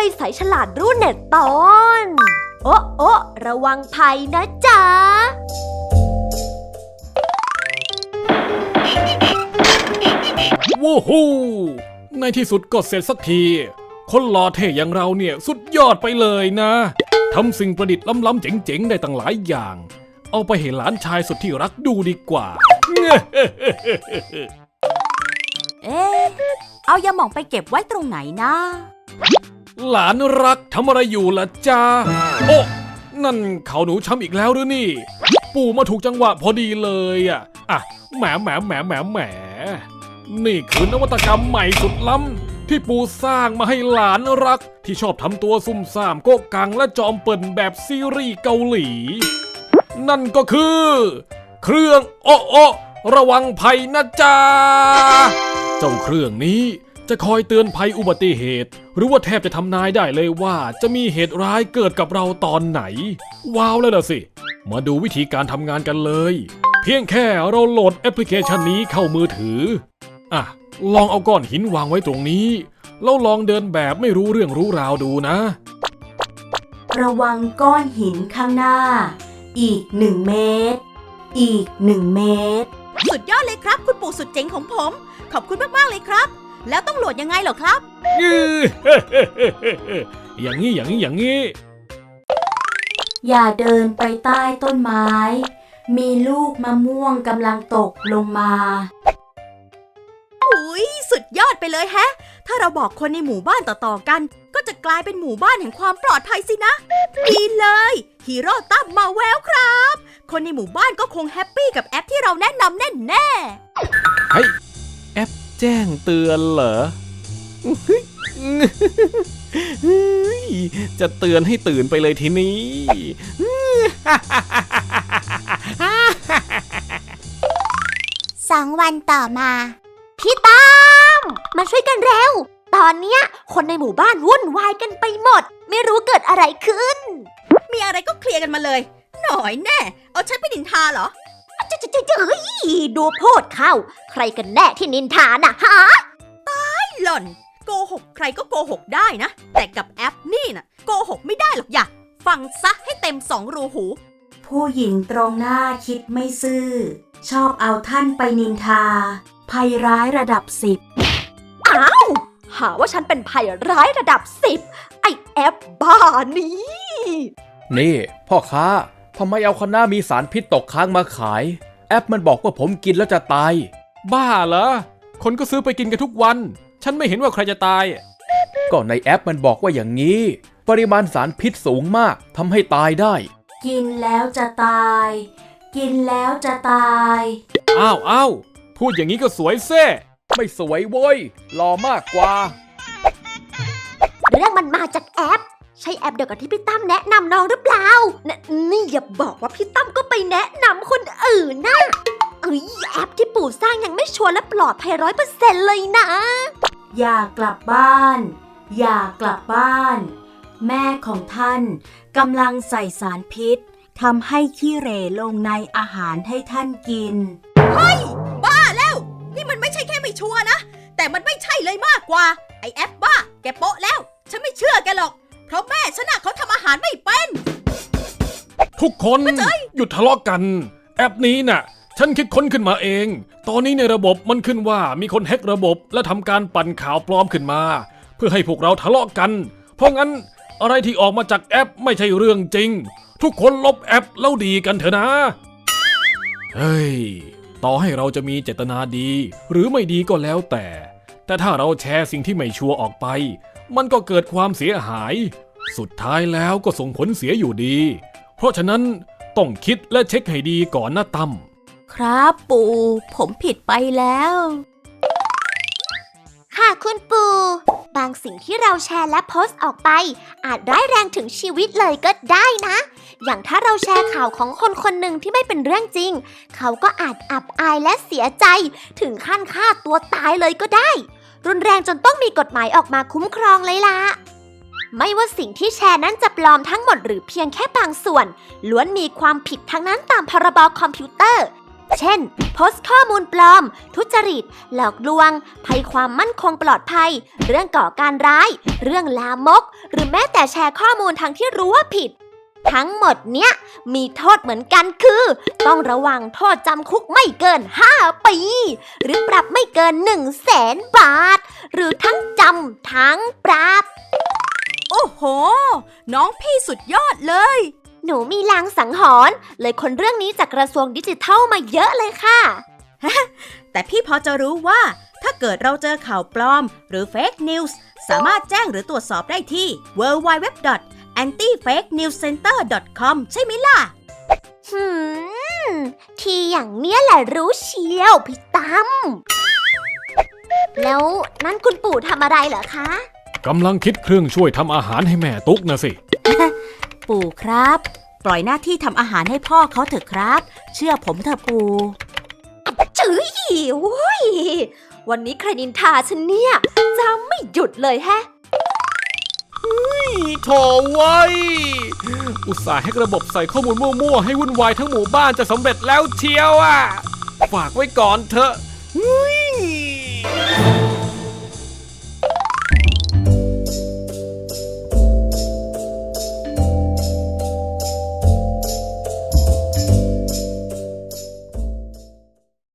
ด้วยสายฉลาดรุ่นเน็ตตอน โอ้โอ้ระวังภัยนะจ๊ะวู้ฮู้ในที่สุดก็เสร็จสักที คนหล่อเท่อย่างเราเนี่ยสุดยอดไปเลยนะทำสิ่งประดิษฐ์ล้ำๆเจ๋งๆ ได้ตั้งหลายอย่าง เอาไปให้หลานชายสุดที่รักดูดีกว่า เอ๊ะ เอายาหม่องไปเก็บไว้ตรงไหนนะ หลานรักทำอะไรอยู่ล่ะจ๊ะโอ้นั่นเขาหนูช้ำอีกแล้วหรือนี่ ปู่มาถูกจังหวะพอดีเลยอะอะแหมแหมแหมแหมแหมนี่คือนวัตกรรมใหม่สุดล้ำที่ปู่สร้างมาให้หลานรัก ที่ชอบทำตัวซุ่มซ่ามโกกกังและจอมเปิ่นแบบซีรีส์เกาหลี นั่นก็คือ เครื่องโอะโอะระวังภัยนะจ๊ะเจ้าเครื่องนี้ จะคอยเตือนภัยอุบัติเหตุ หรือว่าแทบจะทำนายได้เลยว่าจะมีเหตุร้ายเกิดกับเราตอนไหน ว้าวแล้วล่ะสิ มาดูวิธีการทำงานกันเลย เพียงแค่เราโหลดแอปพลิเคชันนี้เข้ามือถือ อะ ลองเอาก้อนหินวางไว้ตรงนี้ แล้วลองเดินแบบไม่รู้เรื่องรู้ราวดูนะ ระวังก้อนหินข้างหน้า อีกหนึ่งเมตร อีกหนึ่งเมตร สุดยอดเลยครับ คุณปู่สุดเจ๋งของผม ขอบคุณมาก ๆ เลยครับ แล้วต้องโหลดยังไงเหรอครับ อย่างนี้อย่างนี้อย่างนี้ อย่าเดินไปใต้ต้นไม้ มีลูกมะม่วงกำลังตกลงมาอุ้ยสุดยอดไปเลยแฮะ ถ้าเราบอกคนในหมู่บ้านต่อๆกัน ก็จะกลายเป็นหมู่บ้านแห่งความปลอดภัยสินะ ดีเลยฮีโร่ตั้มมาแววครับ คนในหมู่บ้านก็คงแฮปปี้กับแอปที่เราแนะนำแน่แน่ๆเฮ้ยแอป แจ้งเตือนเหรอ จะเตือนให้ตื่นไปเลยทีนี้ สองวันต่อมา พี่ตั้มมาช่วยกันเร็ว ตอนเนี้ยคนในหมู่บ้านวุ่นวายกันไปหมด ไม่รู้เกิดอะไรขึ้น มีอะไรก็เคลียร์กันมาเลย หน่อยแน่ เอาฉันไปนินทาเหรอจะจะจะจะ เฮ้ยดูโพดเข้า ใครกันแน่ที่นินทาน่ะฮะหล่อน โกหกใครก็โกหกได้นะ แต่กับแอปนี่น่ะ โกหกไม่ได้หรอกอย่าฟังซะให้เต็มสองรูหู ผู้หญิงตรงหน้าคิดไม่ซื่อ ชอบเอาท่านไปนินทา ภัยร้ายระดับสิบอ้าวหาว่าฉันเป็นภัยร้ายระดับสิบไอแอปบ้านี้ นี่ พ่อค้า ทำไมเอาคณะมีสารพิษตกค้างมาขาย แอปมันบอกว่าผมกินแล้วจะตาย บ้าเหรอ คนก็ซื้อไปกินกันทุกวัน ฉันไม่เห็นว่าใครจะตาย ก็ในแอปมันบอกว่าอย่างนี้ ปริมาณสารพิษสูงมากทำให้ตายได้ กินแล้วจะตาย กินแล้วจะตาย อ้าวอ้าวพูดอย่างนี้ก็สวยเซ่ไม่สวยโว้ยหล่อมากกว่า เรื่องมันมาจากแอป ใช่แอปเดียวกับที่พี่ตั้มแนะนำน้องหรือเปล่านะนี่ อย่าบอกว่าพี่ตั้มก็ไปแนะนำคนอื่นนะเอ้ยแอปที่ปู่สร้างยังไม่ชัวร์และปลอดภัยร้อยเปอร์เซ็นต์เลยนะ อย่ากลับบ้าน อย่ากลับบ้าน แม่ของท่านกำลังใส่สารพิษทำให้ขี้เหร่ลงในอาหารให้ท่านกินบ้าแล้ว นี่มันไม่ใช่แค่ไม่ชัวร์นะ แต่มันไม่ใช่เลยมากกว่า ไอแอปบ้า แกโปะแล้ว ฉันไม่เชื่อแกหรอก เพราะแม่ฉันน่ะเขาทำอาหารไม่เป็น ทุกคนหยุดทะเลาะกัน แอปนี้น่ะ ฉันคิดค้นขึ้นมาเอง ตอนนี้ในระบบมันขึ้นว่ามีคนแฮ็กระบบและทำการปั่นข่าวปลอมขึ้นมา เพื่อให้พวกเราทะเลาะกัน เพราะงั้นอะไรที่ออกมาจากแอปไม่ใช่เรื่องจริง ทุกคนลบแอปแล้วดีกันเถอะนะ เฮ้ย ต่อให้เราจะมีเจตนาดี หรือไม่ดีก็แล้วแต่ แต่ถ้าเราแชร์สิ่งที่ไม่ชัวร์ออกไป มันก็เกิดความเสียหาย สุดท้ายแล้วก็ส่งผลเสียอยู่ดี เพราะฉะนั้นต้องคิดและเช็คให้ดีก่อนนะตั้มครับปู่ ผมผิดไปแล้ว ค่ะคุณปู่ บางสิ่งที่เราแชร์และโพสต์ออกไป อาจร้ายแรงถึงชีวิตเลยก็ได้นะ อย่างถ้าเราแชร์ข่าวของคนคนหนึ่งที่ไม่เป็นเรื่องจริง เขาก็อาจอับอายและเสียใจ ถึงขั้นฆ่าตัวตายเลยก็ได้ รุนแรงจนต้องมีกฎหมายออกมาคุ้มครองเลยล่ะ ไม่ว่าสิ่งที่แชร์นั้นจะปลอมทั้งหมดหรือเพียงแค่บางส่วน ล้วนมีความผิดทั้งนั้นตามพรบคอมพิวเตอร์ เช่น โพสต์ข้อมูลปลอม ทุจริต หลอกลวง ภัยความมั่นคงปลอดภัย เรื่องก่อการร้าย เรื่องลามก หรือแม้แต่แชร์ข้อมูลทางที่รู้ว่าผิด ทั้งหมดเนี้ยมีโทษเหมือนกันคือ ต้องระวังโทษจำคุกไม่เกิน 5 ปี หรือปรับไม่เกิน 1 0 0 0 0แสนบาท หรือทั้งจำทั้งปรับ โอ้โห น้องพี่สุดยอดเลย หนูมีลางสังหรณ์เลยคนเรื่องนี้จากกระทรวงดิจิทัลมาเยอะเลยค่ะ แต่พี่พอจะรู้ว่า ถ้าเกิดเราเจอข่าวปลอม หรือ Fake News สามารถแจ้งหรือตรวจสอบได้ที่ www.antifake-newscenter.com ใช่ไหมล่ะหืม ทีอย่างเนี้ยแหละรู้เชียวพี่ตั้มแล้วนั่นคุณปู่ทำอะไรเหรอคะ กำลังคิดเครื่องช่วยทำอาหารให้แม่ตุ๊กนะสิ ปู่ครับ ปล่อยหน้าที่ทำอาหารให้พ่อเขาเถอะครับ เชื่อผมเถอะปู่จื้อหิวเว้ยวันนี้ใครนินทาฉันเนี่ยจำไม่หยุดเลยแฮะโถไว้ยอุตส่าห์ให้ระบบใส่ข้อมูลมั่วๆ ให้วุ่นวายทั้งหมู่บ้านจะสำเร็จแล้วเชียวอะ ฝากไว้ก่อนเถอะเฮ้ย